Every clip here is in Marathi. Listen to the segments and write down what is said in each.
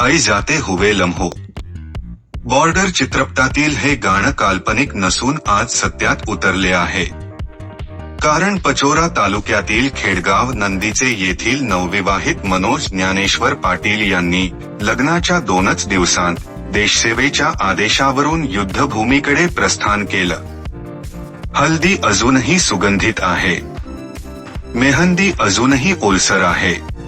ऐ जाते हुवे लम्हो. बॉर्डर चित्रपटातील हे गाणं काल्पनिक नसून आज सत्यात उतरले आहे. कारण पचोरा तालुक्यातील खेडगाव नंदीचे येथील नवविवाहित मनोज ज्ञानेश्वर पाटील यांनी लग्नाच्या दोनच दिवसांत देशसेवेच्या आदेशावरून युद्धभूमीकडे प्रस्थान केलं. हल्दी अजूनही सुगंधित आहे. मेहंदी अजूनही ओलसर आहे.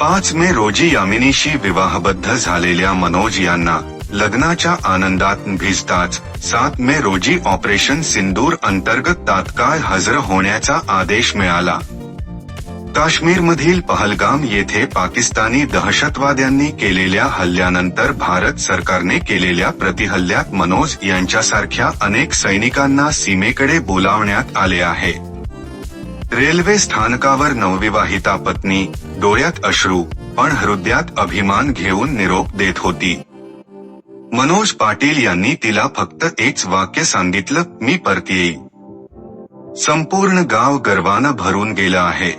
पाच मे रोजी यामिनीशी विवाहबद्ध झालेल्या मनोज यांना लग्नाच्या आनंदात भिजताच सात मे रोजी ऑपरेशन सिंदूर अंतर्गत तात्काळ हजर होण्याचा आदेश मिळाला. काश्मीरमधील पहलगाम येथे पाकिस्तानी दहशतवाद्यांनी केलेल्या हल्ल्यानंतर भारत सरकारने केलेल्या प्रतिहल्ल्यात मनोज यांच्यासारख्या अनेक सैनिकांना सीमेकडे बोलावण्यात आले आहे. रेल्वे स्थानकावर नवविवाहिता पत्नी डोळ्यात अश्रू पण हृदयात अभिमान घेऊन निरोप देत होती. मनोज पाटील यांनी तिला फक्त एकच वाक्य सांगितलं मी परत येईल संपूर्ण गाव गर्वानं भरून गेलं आहे.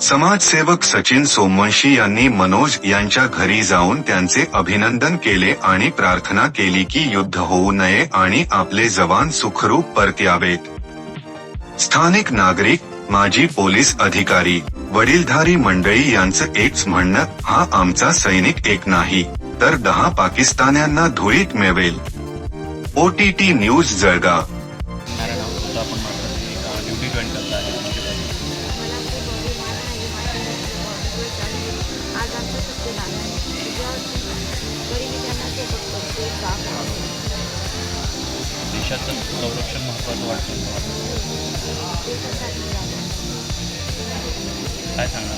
समाजसेवक सचिन सोमवंशी यांनी मनोज यांच्या घरी जाऊन त्यांचे अभिनंदन केले आणि प्रार्थना केली की युद्ध होऊ नये आणि आपले जवान सुखरूप परत यावेत. स्थानिक नागरिक माजी पोलीस अधिकारी वडीलधारी मंडळी यांचं एकच म्हणणं हा आमचा सैनिक एक नाही तर दहा पाकिस्तान्यांना धुळीत मिळवेल ओटीटी न्यूज जळगाव. देशाचं संरक्षण महत्वाचं वाटतं. 看看